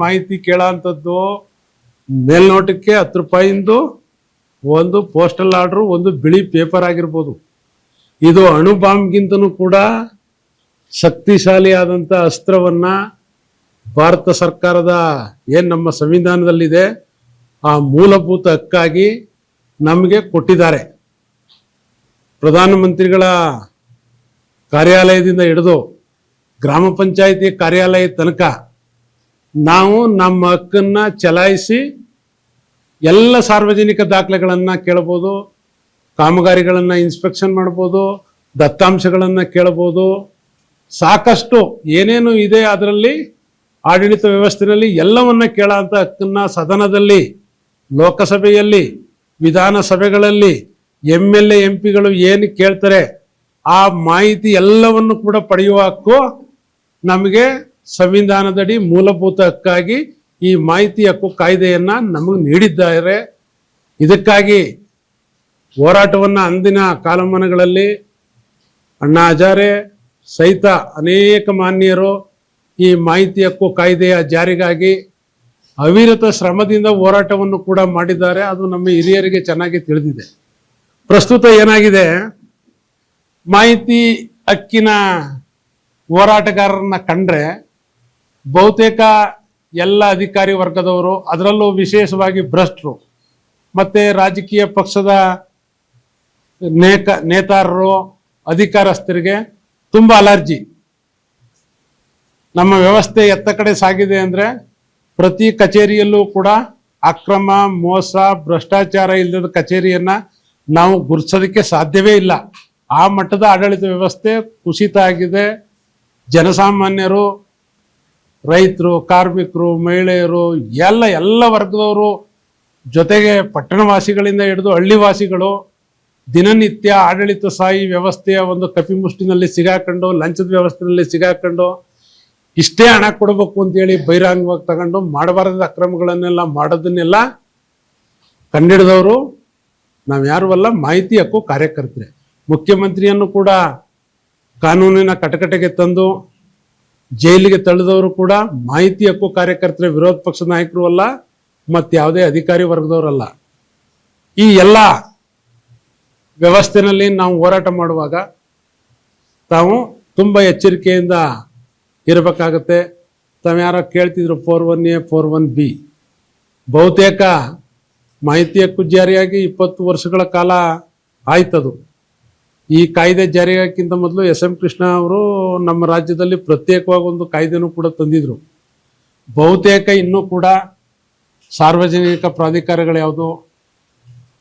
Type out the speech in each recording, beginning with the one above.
ಮಾಹಿತಿ ಕೇಳೋಂಥದ್ದು ಮೇಲ್ನೋಟಕ್ಕೆ ಹತ್ತು ರೂಪಾಯಿಂದು ಒಂದು ಪೋಸ್ಟಲ್ ಆರ್ಡ್ರು, ಒಂದು ಬಿಳಿ ಪೇಪರ್ ಆಗಿರ್ಬೋದು. ಇದು ಅಣು ಬಾಂಬ್ಗಿಂತನೂ ಕೂಡ ಶಕ್ತಿಶಾಲಿಯಾದಂಥ ಅಸ್ತ್ರವನ್ನು ಭಾರತ ಸರ್ಕಾರದ ಏನು ನಮ್ಮ ಸಂವಿಧಾನದಲ್ಲಿದೆ, ಆ ಮೂಲಭೂತ ಹಕ್ಕಾಗಿ ನಮಗೆ ಕೊಟ್ಟಿದ್ದಾರೆ. ಪ್ರಧಾನಮಂತ್ರಿಗಳ ಕಾರ್ಯಾಲಯದಿಂದ ಹಿಡಿದು ಗ್ರಾಮ ಪಂಚಾಯಿತಿ ಕಾರ್ಯಾಲಯ ತನಕ ನಾವು ನಮ್ಮ ಹಕ್ಕನ್ನ ಚಲಾಯಿಸಿ ಎಲ್ಲ ಸಾರ್ವಜನಿಕ ದಾಖಲೆಗಳನ್ನು ಕೇಳಬಹುದು ಕಾಮಗಾರಿಗಳನ್ನು ಇನ್ಸ್ಪೆಕ್ಷನ್ ಮಾಡ್ಬೋದು, ದತ್ತಾಂಶಗಳನ್ನು ಕೇಳ್ಬೋದು. ಸಾಕಷ್ಟು ಏನೇನು ಇದೆ ಅದರಲ್ಲಿ, ಆಡಳಿತ ವ್ಯವಸ್ಥೆಯಲ್ಲಿ ಎಲ್ಲವನ್ನ ಕೇಳೋಂಥ ಹಕ್ಕನ್ನ ಸದನದಲ್ಲಿ, ಲೋಕಸಭೆಯಲ್ಲಿ, ವಿಧಾನಸಭೆಗಳಲ್ಲಿ ಎಂ ಎಲ್ ಎ ಎಂ ಪಿಗಳು ಏನು ಕೇಳ್ತಾರೆ, ಆ ಮಾಹಿತಿ ಎಲ್ಲವನ್ನು ಕೂಡ ಪಡೆಯುವ ಹಕ್ಕು ನಮಗೆ ಸಂವಿಧಾನದಡಿ ಮೂಲಭೂತ ಹಕ್ಕಾಗಿ ಈ ಮಾಹಿತಿ ಹಕ್ಕು ಕಾಯ್ದೆಯನ್ನ ನಮಗೆ ನೀಡಿದ್ದಾರೆ. ಇದಕ್ಕಾಗಿ ಹೋರಾಟವನ್ನ ಅಂದಿನ ಕಾಲಮಾನಗಳಲ್ಲಿ ಅಣ್ಣಾ ಹಜಾರೆ ಸಹಿತ ಅನೇಕ ಮಾನ್ಯರು ಈ ಮಾಹಿತಿ ಹಕ್ಕು ಕಾಯ್ದೆಯ ಜಾರಿಗಾಗಿ ಅವಿರತ ಶ್ರಮದಿಂದ ಹೋರಾಟವನ್ನು ಕೂಡ ಮಾಡಿದ್ದಾರೆ. ಅದು ನಮ್ಮ ಹಿರಿಯರಿಗೆ ಚೆನ್ನಾಗಿ ತಿಳಿದಿದೆ. ಪ್ರಸ್ತುತ ಏನಾಗಿದೆ? ಮಾಹಿತಿ ಹಕ್ಕಿನ ಹೋರಾಟಗಾರರನ್ನ ಕಂಡ್ರೆ ಬಹುತೇಕ ಎಲ್ಲ ಅಧಿಕಾರಿ ವರ್ಗದವರು ಅದರಲ್ಲೂ ವಿಶೇಷವಾಗಿ ಭ್ರಷ್ಟರು ಮತ್ತೆ ರಾಜಕೀಯ ಪಕ್ಷದ ನೇಕ ನೇತಾರರು, ಅಧಿಕಾರಸ್ಥರಿಗೆ ತುಂಬ ಅಲರ್ಜಿ. ನಮ್ಮ ವ್ಯವಸ್ಥೆ ಎತ್ತ ಕಡೆ ಸಾಗಿದೆ ಅಂದ್ರೆ ಪ್ರತಿ ಕಚೇರಿಯಲ್ಲೂ ಕೂಡ ಅಕ್ರಮ, ಮೋಸ, ಭ್ರಷ್ಟಾಚಾರ ಇಲ್ಲದ ಕಚೇರಿಯನ್ನ ನಾವು ಗುರುತಿಸೋದಕ್ಕೆ ಸಾಧ್ಯವೇ ಇಲ್ಲ. ಆ ಮಟ್ಟದ ಆಡಳಿತ ವ್ಯವಸ್ಥೆ ಕುಸಿತ ಆಗಿದೆ. ಜನಸಾಮಾನ್ಯರು ರೈತರು, ಕಾರ್ಮಿಕರು, ಮಹಿಳೆಯರು, ಎಲ್ಲ ಎಲ್ಲ ವರ್ಗದವರು ಜೊತೆಗೆ ಪಟ್ಟಣವಾಸಿಗಳಿಂದ ಹಿಡಿದು ಹಳ್ಳಿವಾಸಿಗಳು ದಿನನಿತ್ಯ ಆಡಳಿತ ಸಾಯಿ ವ್ಯವಸ್ಥೆಯ ಒಂದು ಕಪಿಮುಷ್ಟಿನಲ್ಲಿ ಸಿಗಾಕೊಂಡು, ಲಂಚದ ವ್ಯವಸ್ಥೆಯಲ್ಲಿ ಸಿಗಾಕೊಂಡು, ಇಷ್ಟೇ ಹಣ ಕೊಡಬೇಕು ಅಂತೇಳಿ ಬಹಿರಂಗವಾಗಿ ತಗೊಂಡು ಮಾಡಬಾರದ ಅಕ್ರಮಗಳನ್ನೆಲ್ಲ ಮಾಡೋದನ್ನೆಲ್ಲ ಕಂಡಿಡಿದವರು ನಾವು ಯಾರು ಅಲ್ಲ, ಮಾಹಿತಿ ಹಕ್ಕು ಕಾರ್ಯಕರ್ತರೆ. ಮುಖ್ಯಮಂತ್ರಿಯನ್ನು ಕೂಡ ಕಾನೂನಿನ ಕಟಕಟೆಗೆ ತಂದು ಜೈಲಿಗೆ ತಳ್ಳಿದವರು ಕೂಡ ಮಾಹಿತಿ ಹಕ್ಕು ಕಾರ್ಯಕರ್ತರ ವಿರೋಧ ಪಕ್ಷ ನಾಯಕರು ಅಲ್ಲ, ಮತ್ತು ಯಾವುದೇ ಅಧಿಕಾರಿ ವರ್ಗದವರಲ್ಲ. ಈ ಎಲ್ಲ ವ್ಯವಸ್ಥೆನಲ್ಲಿ ನಾವು ಹೋರಾಟ ಮಾಡುವಾಗ ತಾವು ತುಂಬ ಎಚ್ಚರಿಕೆಯಿಂದ ಇರಬೇಕಾಗತ್ತೆ. ತಾವು ಯಾರೋ ಕೇಳ್ತಿದ್ರು four one A, four one B. ಬಹುತೇಕ ಮಾಹಿತಿ ಹಕ್ಕು ಜಾರಿಯಾಗಿ ಇಪ್ಪತ್ತು ವರ್ಷಗಳ ಕಾಲ ಆಯ್ತದು. ಈ ಕಾಯ್ದೆ ಜಾರಿಯಾಗಕ್ಕಿಂತ ಮೊದಲು ಎಸ್ ಎಂ ಕೃಷ್ಣ ಅವರು ನಮ್ಮ ರಾಜ್ಯದಲ್ಲಿ ಪ್ರತ್ಯೇಕವಾಗಿ ಒಂದು ಕಾಯ್ದೆನೂ ಕೂಡ ತಂದಿದ್ರು. ಬಹುತೇಕ ಇನ್ನೂ ಕೂಡ ಸಾರ್ವಜನಿಕ ಪ್ರಾಧಿಕಾರಗಳು ಯಾವುದು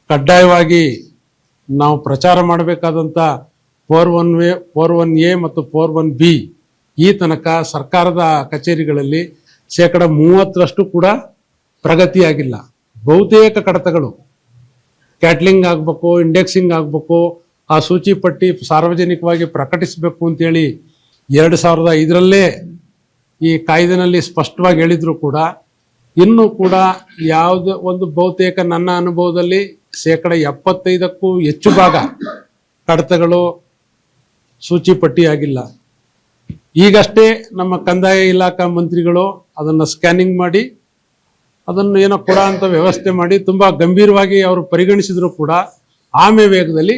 ಕಡ್ಡಾಯವಾಗಿ ನಾವು ಪ್ರಚಾರ ಮಾಡಬೇಕಾದಂಥ four one way, four one A ಮತ್ತು ಫೋರ್ ಒನ್ ಬಿ ಈ ತನಕ ಸರ್ಕಾರದ ಕಚೇರಿಗಳಲ್ಲಿ ಶೇಕಡ ಮೂವತ್ತರಷ್ಟು ಕೂಡ ಪ್ರಗತಿಯಾಗಿಲ್ಲ. ಬಹುತೇಕ ಕಡತಗಳು. ಕ್ಯಾಟ್ಲಿಂಗ್ ಆಗಬೇಕು ಇಂಡೆಕ್ಸಿಂಗ್ ಆಗಬೇಕು ಆ ಸೂಚಿ ಪಟ್ಟಿ ಸಾರ್ವಜನಿಕವಾಗಿ ಪ್ರಕಟಿಸಬೇಕು ಅಂತೇಳಿ ಎರಡು ಸಾವಿರದ ಐದರಲ್ಲೇ ಈ ಕಾಯ್ದೆನಲ್ಲಿ ಸ್ಪಷ್ಟವಾಗಿ ಹೇಳಿದ್ರು ಕೂಡ ಇನ್ನೂ ಕೂಡ ಯಾವುದೇ ಒಂದು ಬಹುತೇಕ ನನ್ನ ಅನುಭವದಲ್ಲಿ ಶೇಕಡ ಎಪ್ಪತ್ತೈದಕ್ಕೂ ಹೆಚ್ಚು ಭಾಗ ಕಡತಗಳು ಸೂಚಿ ಪಟ್ಟಿಯಾಗಿಲ್ಲ. ಈಗಷ್ಟೇ ನಮ್ಮ ಕಂದಾಯ ಇಲಾಖಾ ಮಂತ್ರಿಗಳು ಅದನ್ನು ಸ್ಕ್ಯಾನಿಂಗ್ ಮಾಡಿ, ಅದನ್ನು ಏನೋ ಕೊಡ ಅಂತ ವ್ಯವಸ್ಥೆ ಮಾಡಿ ತುಂಬ ಗಂಭೀರವಾಗಿ ಅವರು ಪರಿಗಣಿಸಿದ್ರು ಕೂಡ, ಆಮೆ ವೇಗದಲ್ಲಿ